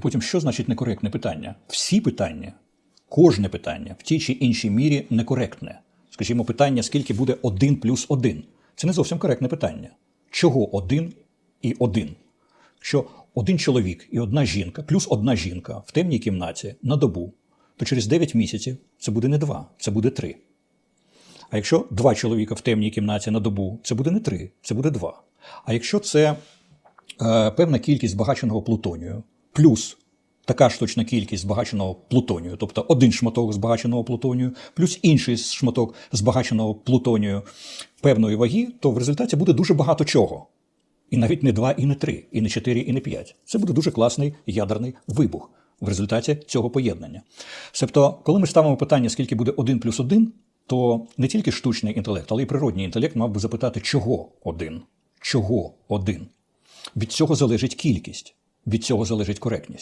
І потім, що значить некоректне питання? Всі питання, кожне питання в тій чи іншій мірі некоректне. Скажімо, питання, скільки буде 1 плюс 1. Це не зовсім коректне питання. Чого 1 і 1? Якщо один чоловік і одна жінка, плюс одна жінка в темній кімнаті на добу, то через 9 місяців це буде не 2, це буде 3. А якщо два чоловіка в темній кімнаті на добу, це буде не 3, це буде 2. А якщо це е, певна кількість збагаченого плутонію, плюс така ж точна кількість збагаченого плутонію, тобто один шматок збагаченого плутонію, плюс інший шматок збагаченого плутонію певної ваги, то в результаті буде дуже багато чого. І навіть не 2, і не 3, і не 4, і не 5. Це буде дуже класний ядерний вибух в результаті цього поєднання. Себто, коли ми ставимо питання, скільки буде 1 плюс 1, то не тільки штучний інтелект, але й природній інтелект мав би запитати, чого один? Чого один? Від цього залежить кількість, від цього залежить коректність.